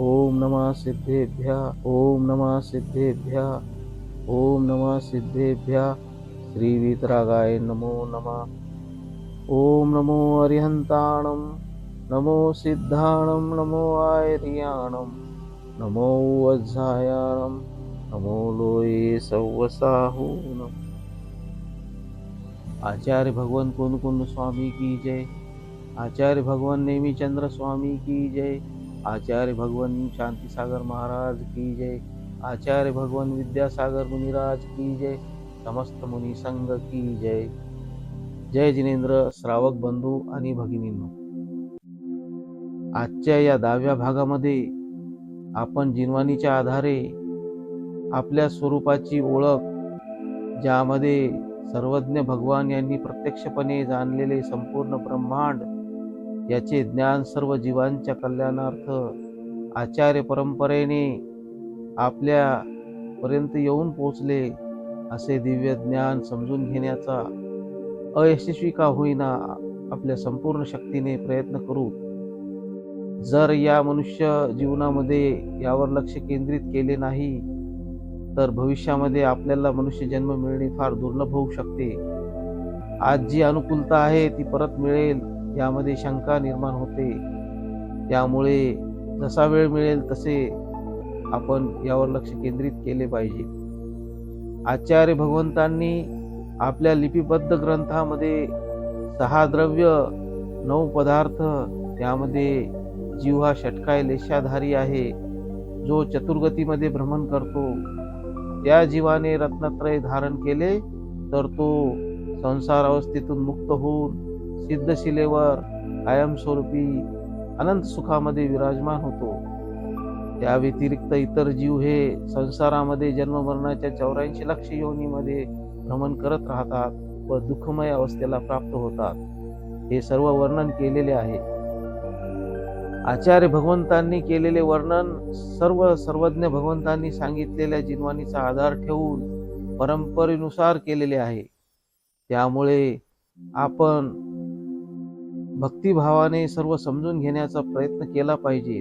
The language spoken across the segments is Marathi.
ओम नमः सिद्धेभ्य ओम नमः सिद्धेभ्य ओम नमः सिद्धेभ्य श्री वीतरागाय नमो नमः। ओम नमो अरिहंताणं नमो सिद्धाणं नमो आयर्याणं नमो वज्रायाणं नमो लोये सव्वसाहूनम आचार्य भगवान कुंद स्वामी की जय। आचार्य भगवान नेमीचंद्र स्वामी की जय। आचार्य भगवान शांतीसागर महाराज की जय। आचार्य भगवान विद्यासागर मुनिराज की जय। समस्त मुनी संघ की जय। जय जिनेंद्र श्रावक बंधू आणि भगिनींनो। आजच्या या दहाव्या भागामध्ये आपण जिनवानीच्या आधारे आपल्या स्वरूपाची ओळख ज्यामध्ये सर्वज्ञ भगवान यांनी प्रत्यक्षपणे जाणलेले संपूर्ण ब्रह्मांड याचे ज्ञान सर्व जीवांच्या कल्याणार्थ आचार्य परंपरेने आपल्यापर्यंत येऊन पोचले असे दिव्य ज्ञान समजून घेण्याचा अयशस्वी का होईना आपल्या संपूर्ण शक्तीने प्रयत्न करू? जर या मनुष्य जीवनामध्ये यावर लक्ष केंद्रित केले नाही तर भविष्यामध्ये आपल्याला मनुष्य जन्म मिळणे फार दुर्लभ होऊ शकते. आज जी अनुकूलता आहे ती परत मिळेल. यामध्ये शंका निर्माण होते. त्यामुळे जसा वेळ मिळेल तसे आपण यावर लक्ष केंद्रित केले पाहिजे. आचार्य भगवंतांनी आपल्या लिपिबद्ध ग्रंथामध्ये सहा द्रव्य नऊ पदार्थ त्यामध्ये जीव हा षटकाय लेशाधारी आहे जो चतुर्गतीमध्ये भ्रमण करतो. त्या जीवाने रत्नत्रय धारण केले तर तो संसार अवस्थेतून मुक्त होऊन सिद्धशिलेवर कायमस्वरूपी अनंत सुखामध्ये विराजमान होतो. त्या व्यतिरिक्त इतर जीव हे संसारामध्ये जन्ममरणाच्या चौऱ्याऐंशी लक्ष योनीमध्ये भ्रमण करत राहतात व दुःखमय अवस्थेला प्राप्त होतात. हे सर्व वर्णन केलेले आहे. आचार्य भगवंतांनी केलेले वर्णन सर्व सर्वज्ञ भगवंतांनी सांगितलेल्या जिन्वानीचा आधार ठेवून परंपरेनुसार केलेले आहे. त्यामुळे आपण भक्तिभावाने सर्व समजून घेण्याचा प्रयत्न केला पाहिजे.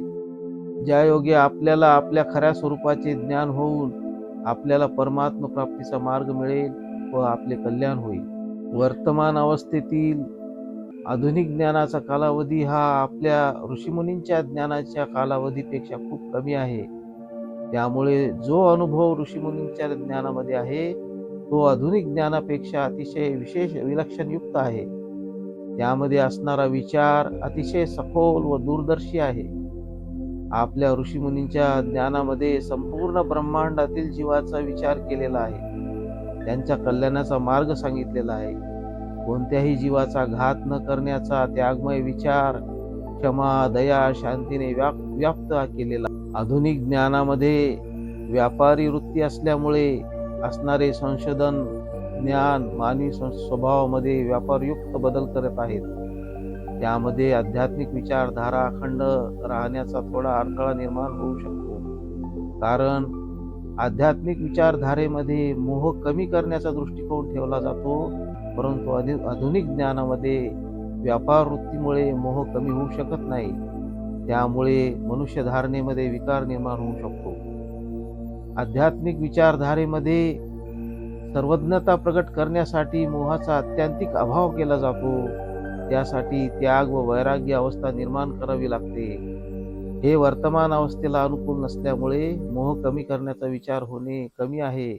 ज्या योगे आपल्याला आपल्या खऱ्या स्वरूपाचे ज्ञान होऊन आपल्याला परमात्म प्राप्तीचा मार्ग मिळेल व आपले कल्याण होईल. वर्तमान अवस्थेतील आधुनिक ज्ञानाचा कालावधी हा आपल्या ऋषीमुनींच्या ज्ञानाच्या कालावधीपेक्षा खूप कमी आहे. त्यामुळे जो अनुभव ऋषीमुनींच्या ज्ञानामध्ये आहे तो आधुनिक ज्ञानापेक्षा अतिशय विशेष विलक्षणयुक्त आहे. त्यामध्ये असणारा विचार अतिशय सखोल व दूरदर्शी आहे. आपल्या ऋषीमुनींच्या ज्ञानामध्ये संपूर्ण ब्रह्मांडातील जीवाचा विचार केलेला आहे. त्यांच्या कल्याणाचा मार्ग सांगितलेला आहे. कोणत्याही जीवाचा घात न करण्याचा त्यागमय विचार क्षमा दया शांतीने व्याप व्याप्त केलेला आधुनिक ज्ञानामध्ये व्यापारी वृत्ती असल्यामुळे असणारे संशोधन ज्ञान मानवी स्वभावामध्ये व्यापारयुक्त बदल करत आहेत. त्यामध्ये आध्यात्मिक विचारधारा अखंड राहण्याचा थोडा अडथळा निर्माण होऊ शकतो. कारण आध्यात्मिक विचारधारेमध्ये मोह कमी करण्याचा दृष्टिकोन ठेवला जातो परंतु आधुनिक ज्ञानामध्ये व्यापार वृत्तीमुळे मोह कमी होऊ शकत नाही. त्यामुळे मनुष्यधारणेमध्ये विकार निर्माण होऊ शकतो. आध्यात्मिक विचारधारेमध्ये सर्वज्ञता प्रकट करण्यासाठी मोहाचा अत्यंतिक अभाव केला जातो. त्यासाठी त्याग व वैराग्य अवस्था निर्माण करावी लागते. हे वर्तमान अवस्थेला अनुकूल नसल्यामुळे मोह कमी करण्याचा विचार होणे कमी आहे.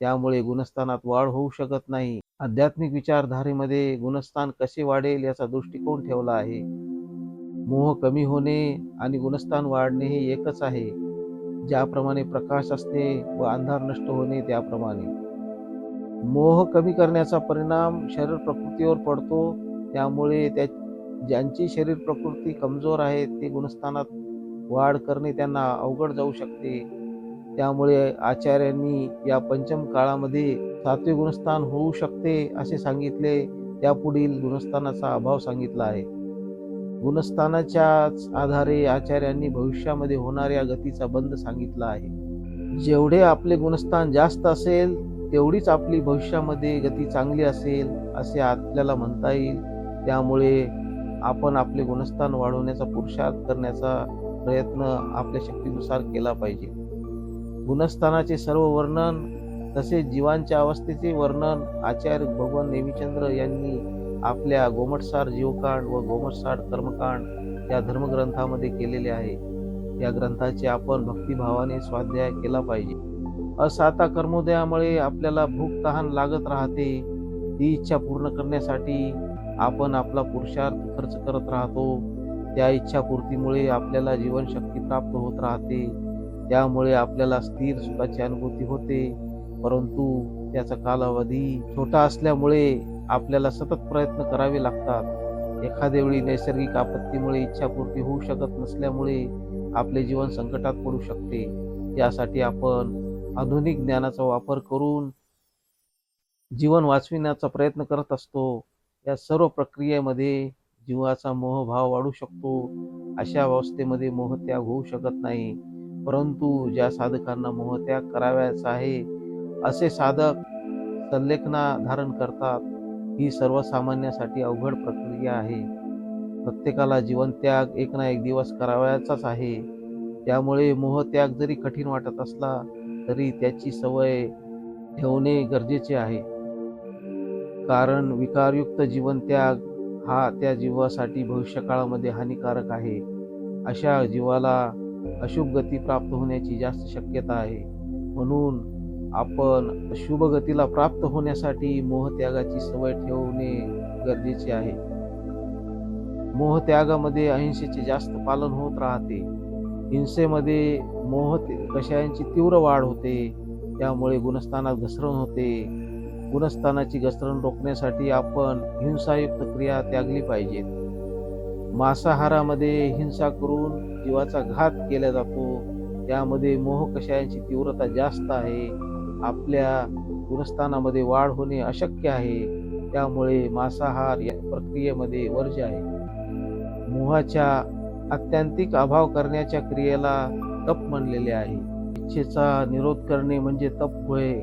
त्यामुळे गुणस्थानात वाढ होऊ शकत नाही. आध्यात्मिक विचारधारेमध्ये गुणस्थान कसे वाढेल याचा दृष्टिकोन ठेवला आहे. मोह कमी होणे आणि गुणस्थान वाढणे हे एकच आहे. ज्याप्रमाणे प्रकाश असते व अंधार नष्ट होणे त्याप्रमाणे. मोह कमी करण्याचा परिणाम शरीर प्रकृतीवर पडतो. त्यामुळे त्या ज्यांची शरीर प्रकृती कमजोर आहे ते गुणस्थानात वाढ करणे त्यांना अवघड जाऊ शकते. त्यामुळे आचार्यांनी या पंचम काळामध्ये सातवे गुणस्थान होऊ शकते असे सांगितले. त्यापुढील गुणस्थानाचा अभाव सांगितला आहे. गुणस्थानाच्याच आधारे आचार्यांनी भविष्यामध्ये होणाऱ्या गतीचा बंद सांगितला आहे. जेवढे आपले गुणस्थान जास्त असेल तेवढीच आपली भविष्यामध्ये गती चांगली असेल असे आपल्याला म्हणता येईल. त्यामुळे आपण आपले गुणस्थान वाढवण्याचा पुरुषार्थ करण्याचा प्रयत्न आपल्या शक्तीनुसार केला पाहिजे. गुणस्थानाचे सर्व वर्णन तसेच जीवांच्या अवस्थेचे वर्णन आचार्य भगवान नेमीचंद्र यांनी आपल्या गोमटसार जीवकांड व गोमटसार कर्मकांड या धर्मग्रंथामध्ये केलेले आहे. या ग्रंथाचे आपण भक्तिभावाने स्वाध्याय केला पाहिजे. असाता कर्मोदयामुळे आपल्याला भूक तहान लागत राहते. ती इच्छा पूर्ण करण्यासाठी आपण आपला पुरुषार्थ खर्च करत राहतो. त्या इच्छापूर्तीमुळे आपल्याला जीवनशक्ती प्राप्त होत राहते. त्यामुळे आपल्याला स्थिर सुखाची अनुभूती होते. परंतु त्याचा कालावधी छोटा असल्यामुळे आपल्याला सतत प्रयत्न करावे लागतात. एखाद्या वेळी नैसर्गिक आपत्तीमुळे इच्छापूर्ती होऊ शकत नसल्यामुळे आपले जीवन संकटात पडू शकते. यासाठी आपण आधुनिक ज्ञानाचा वापर करून जीवन वाचविण्याचा प्रयत्न करत असतो. या सर्व प्रक्रियेमध्ये जीवाचा मोहभाव वाढू शकतो. अशा अवस्थेमध्ये मोहत्याग होऊ शकत नाही. परंतु ज्या साधकांना मोहत्याग करावयाचा आहे असे साधक संलेखना धारण करतात. ही सर्वसामान्यासाठी अवघड प्रक्रिया आहे. प्रत्येकाला जीवनत्याग एक ना एक दिवस करावयाचाच आहे. त्यामुळे मोहत्याग जरी कठीण वाटत असला तरी त्याची सवय ठेवणे गरजेचे आहे. कारण विकारयुक्त जीवनत्याग हा त्या जीवासाठी भविष्यकाळामध्ये हानिकारक आहे. अशा जीवाला अशुभ गती प्राप्त होण्याची जास्त शक्यता आहे. म्हणून आपण शुभ गतीला प्राप्त होण्यासाठी मोहत्यागाची सवय ठेवणे गरजेचे आहे. मोहत्यागामध्ये अहिंसेचे जास्त पालन होत राहते. हिंसेमध्ये मोह कषायांची तीव्र वाढ होते त्यामुळे गुणस्थानात घसरण होते. गुणस्थानाची घसरण रोखण्यासाठी आपण हिंसायुक्त क्रिया त्यागली पाहिजेत. मांसाहारामध्ये हिंसा करून जीवाचा घात केला जातो त्यामध्ये मोह कषायांची तीव्रता जास्त आहे आपल्या गुणस्थानामध्ये वाढ होणे अशक्य आहे त्यामुळे मांसाहार या प्रक्रियेमध्ये वर्ज्य आहे. मोहाच्या आत्यंतिक अभाव करण्याच्या क्रियेला तप म्हणलेले आहे. इच्छेचा निरोध करणे म्हणजे तप होय.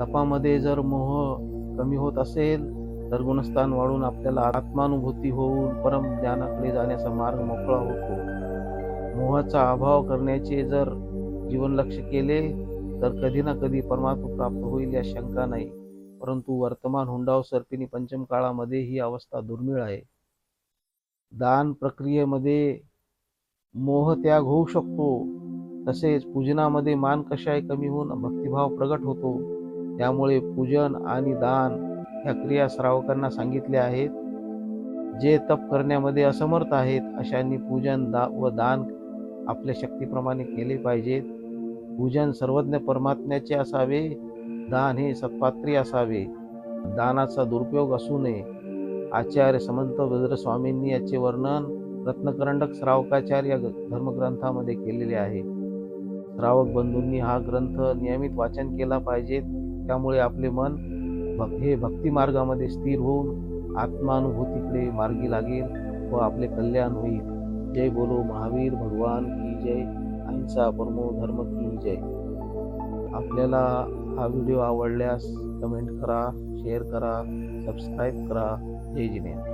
तपामध्ये जर मोह कमी होत असेल तर गुणस्थान वाढून आपल्याला आत्मानुभूती होऊन परम ज्ञानाकडे जाण्याचा मार्ग मोकळा होतो. मोहाचा अभाव करण्याचे जर जीवन लक्ष केले तर कधी ना कधी परमात्मा प्राप्त होईल या शंका नाही. परंतु वर्तमान हुंडाव सर्पिणी पंचम काळामध्ये ही अवस्था दुर्मिळ आहे. दान प्रक्रियेमध्ये मोह त्याग होऊ शकतो. तसेच पूजनामध्ये मान कशाही कमी होऊन भक्तिभाव प्रगट होतो. त्यामुळे पूजन आणि दान ह्या क्रिया श्रावकांना सांगितल्या आहेत. जे तप करण्यामध्ये असमर्थ आहेत अशांनी पूजन दा व दान आपल्या शक्तीप्रमाणे केले पाहिजेत. पूजन सर्वज्ञ परमात्म्याचे असावे दान हे सत्पात्री असावे. दानाचा दुरुपयोग असू नये. आचार्य समंत वज्र स्वामींनी याचे वर्णन रत्नकरंडक श्रावकाचार्य धर्मग्रंथामध्ये केलेले आहे. श्रावक बंधूंनी हा ग्रंथ नियमित वाचन केला पाहिजे. त्यामुळे आपले मन भक हे भक्ती मार्गामध्ये स्थिर होऊन आत्मानुभूतीकडे मार्गी लागेल व आपले कल्याण होईल. जय बोलो महावीर भगवान की जय. अहिंसा परमो धर्म की जय. आपल्याला हा व्हिडिओ आवडल्यास कमेंट करा शेअर करा सबस्क्राईब करा. जय जिनेंद्र